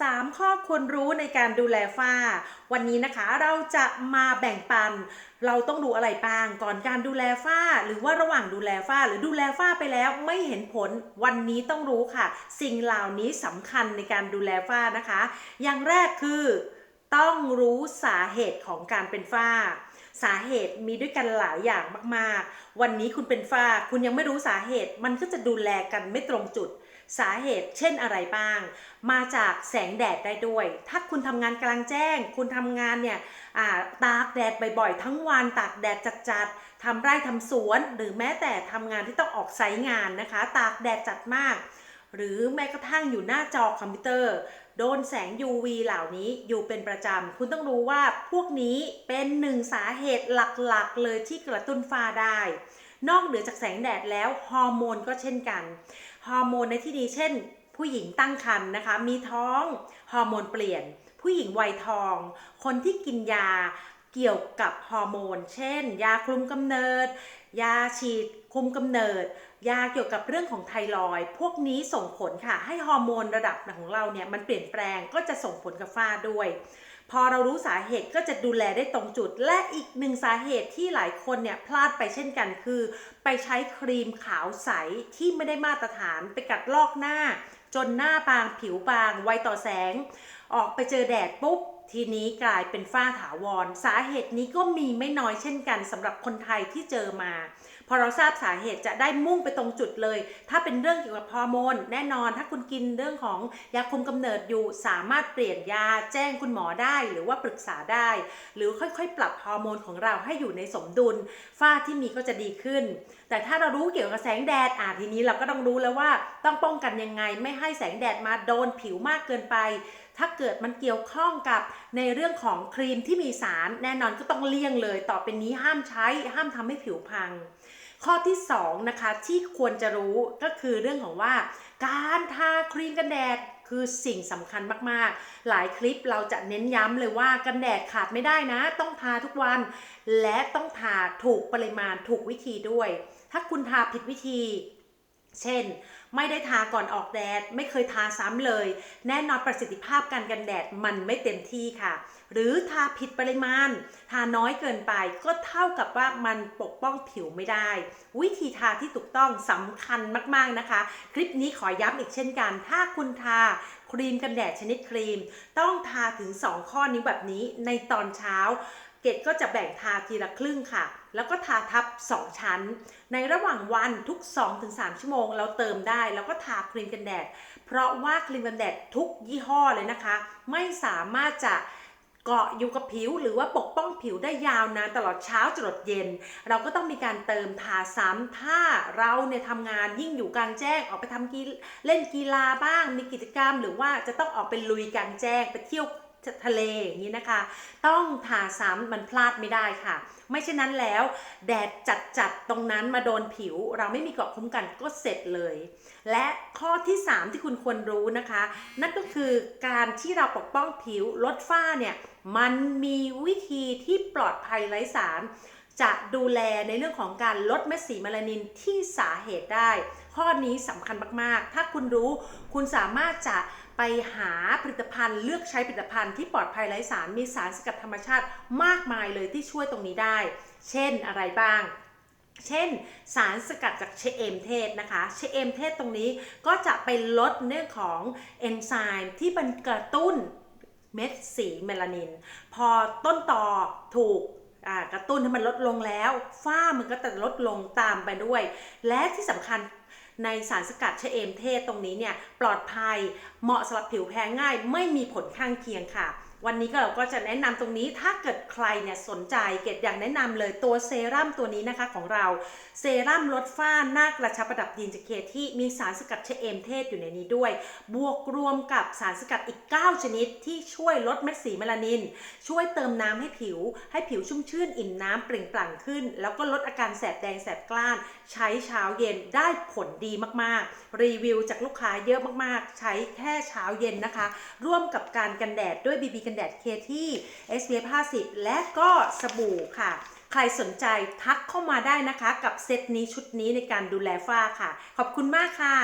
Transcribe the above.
3 ข้อควรรู้ในการดูแลฝ้า วันนี้นะคะเราจะมาแบ่งปัน เราต้องดูอะไรบ้างก่อนการดูแลฝ้า หรือว่าระหว่างดูแลฝ้า หรือดูแลฝ้าไปแล้วไม่เห็นผลวันนี้ต้องรู้ค่ะ สิ่งเหล่านี้สำคัญในการดูแลฝ้านะคะ อย่างแรกคือ ต้องรู้สาเหตุของการเป็นฝ้า สาเหตุมีด้วยกันหลายอย่างมากๆ วันนี้คุณเป็นฝ้าคุณยังไม่รู้สาเหตุมันก็จะดูแลกันไม่ตรงจุด สาเหตุเช่นอะไรบ้าง มาจากแสงแดดได้ด้วย ถ้าคุณทำงานกลางแจ้ง คุณทำงานเนี่ยาตากแดดบ่อยๆ ทั้งวันตากแดดจัดๆทำไร่ทำสวน หรือแม้แต่ทำงานที่ต้องออกไซต์งานนะคะ ตากแดดจัดมากหรือแม้กระทั่งอยู่หน้าจอคอมพิวเตอร์ โดนแสง UV เหล่านี้อยู่เป็นประจำ คุณต้องรู้ว่าพวกนี้เป็นหนึ่งสาเหตุหลักๆ เลยที่กระตุ้นฝ้าได้ นอกเหนือจากแสงแดดแล้วฮอร์โมนก็เช่นกัน ฮอร์โมนในที่ดีเช่น ผู้หญิงตั้งครรภ์นะคะ มีท้อง ฮอร์โมนเปลี่ยน ผู้หญิงวัยทอง คนที่กินยา เกี่ยวกับฮอร์โมน เช่น ยาคุมกำเนิด ยาฉีดคุมกำเนิด ยาเกี่ยวกับเรื่องของไทรอย พวกนี้ส่งผลค่ะ ให้ฮอร์โมนระดับของเราเนี่ยมันเปลี่ยนแปลงก็จะส่งผลกับฝ้าด้วย พอเรารู้สาเหตุก็จะดูแลได้ตรงจุด และอีกหนึ่งสาเหตุที่หลายคนเนี่ยพลาดไปเช่นกันคือ ไปใช้ครีมขาวใสที่ไม่ได้มาตรฐานไปกัดลอกหน้า จนหน้าบางผิวบางไวต่อแสง ออกไปเจอแดดปุ๊บ ทีนี้กลายเป็นฝ้าถาวร สาเหตุนี้ก็มีไม่น้อยเช่นกันสำหรับคนไทยที่เจอมา พอเราทราบสาเหตุจะได้มุ่งไปตรงจุดเลย ถ้าเป็นเรื่องเกี่ยวกับฮอร์โมนแน่นอน ถ้าคุณกินเรื่องของยาคุมกำเนิดอยู่ สามารถเปลี่ยนยาแจ้งคุณหมอได้ หรือว่าปรึกษาได้ หรือค่อยๆ ปรับฮอร์โมนของเราให้อยู่ในสมดุลฝ้าที่มีก็จะดีขึ้น แต่ถ้าเรารู้เกี่ยวกับแสงแดดอะทีนี้เราก็ต้องรู้แล้วว่าต้องป้องกันยังไงไม่ให้แสงแดดมาโดนผิวมากเกินไป ถ้าเกิดมันเกี่ยวข้องกับในเรื่องของครีมที่มีสาร แน่นอนก็ต้องเลี่ยงเลย ต่อไปนี้ห้ามใช้ห้ามทำให้ผิวพัง ข้อที่2นะคะที่ควรจะรู้ก็คือเรื่องของว่า การทาครีมกันแดดคือสิ่งสำคัญมากๆ หลายคลิปเราจะเน้นย้ำเลยว่ากันแดดขาดไม่ได้นะ ต้องทาทุกวัน และต้องทาถูกปริมาณถูกวิธีด้วย ถ้าคุณทาผิดวิธี เช่น ไม่ได้ทาก่อนออกแดด ไม่เคยทาซ้ำเลย แน่นอนประสิทธิภาพการกันแดดมันไม่เต็มที่ค่ะ หรือทาผิดปริมาณ ทาน้อยเกินไปก็เท่ากับว่ามันปกป้องผิวไม่ได้ วิธีทาที่ถูกต้องสำคัญมากๆนะคะ คลิปนี้ขอย้ำอีกเช่นกัน ถ้าคุณทาครีมกันแดดชนิดครีม ต้องทาถึง 2 ข้อนี้แบบนี้ในตอนเช้า เกดก็จะแบ่งทาทีละครึ่งค่ะ แล้วก็ทาทับ 2 ชั้น ในระหว่างวันทุก 2-3 ชั่วโมง เราเติมได้ แล้วก็ทาครีมกันแดด เพราะว่าครีมกันแดดทุกยี่ห้อเลยนะคะ ไม่สามารถจะเกาะอยู่กับผิวหรือว่าปกป้องผิวได้ยาวนานตลอดเช้าจรดเย็น เราก็ต้องมีการเติมทาซ้ำถ้าเราเนี่ยทำงานยิ่งอยู่กลางแจ้งออกไปทำกีเล่นกีฬาบ้าง มีกิจกรรม หรือว่าจะต้องออกไปลุยกลางแจ้งไปเที่ยว ทะเลอย่างนี้นะคะ ต้องทาซ้ำมันพลาดไม่ได้ค่ะ ไม่เช่นนั้นแล้ว แดดจัดๆตรงนั้นมาโดนผิว เราไม่มีเกราะคุ้มกันก็เสร็จเลย และข้อที่ 3 ที่คุณควรรู้นะคะ นั่นก็คือการที่เราปกป้องผิวลดฝ้าเนี่ยมันมีวิธีที่ปลอดภัยไร้สาร จะดูแลในเรื่องของการลดเม็ดสีเมลานินที่สาเหตุได้ ข้อนี้สำคัญมากๆ ถ้าคุณรู้คุณสามารถจะไปหาผลิตภัณฑ์เลือกใช้ผลิตภัณฑ์ที่ปลอดภัยไร้สารมีสารสกัดธรรมชาติมากมายเลยที่ช่วยตรงนี้ได้ เช่นอะไรบ้าง เช่น สารสกัดจากเชเอมเทศนะคะ เชเอมเทศตรงนี้ก็จะไปลดเรื่องของเอนไซม์ที่มันกระตุ้นเม็ดสีเมลานิน พอต้นต่อถูกกระตุ้นให้มันลดลงแล้ว ฝ้ามันก็จะลดลงตามไปด้วย และที่สำคัญ ในสารสกัดชะเอมเทศตรงนี้เนี่ยปลอดภัยเหมาะสำหรับผิวแพ้ง่าย ไม่มีผลข้างเคียงค่ะ วันนี้ก็เราก็จะแนะนำตรงนี้ถ้าเกิดใครเนี่ยสนใจเกดอยากแนะนำเลยตัวเซรั่มตัวนี้นะคะของเราเซรั่มลดฝ้าหน้ากระชับประดับยีนจากเคที่มีสารสกัดเชเอมเทศอยู่ในนี้ด้วย บวกรวมกับสารสกัดอีก 9 ชนิดที่ช่วยลดเม็ดสีเมลานิน ช่วยเติมน้ำให้ผิว ให้ผิวชุ่มชื่นอิ่มน้ำเปล่งปลั่งขึ้น แล้วก็ลดอาการแสบแดงแสบกล้าน ใช้เช้าเย็นได้ผลดีมากๆ รีวิวจากลูกค้าเยอะมากๆ ใช้แค่เช้าเย็นนะคะ ร่วมกับการกันแดดด้วย BB กันแดดเคที่ SPF 50 และก็สบู่ค่ะ ใครสนใจทักเข้ามาได้นะคะ กับเซตนี้ชุดนี้ในการดูแลฝ้าค่ะ ขอบคุณมากค่ะ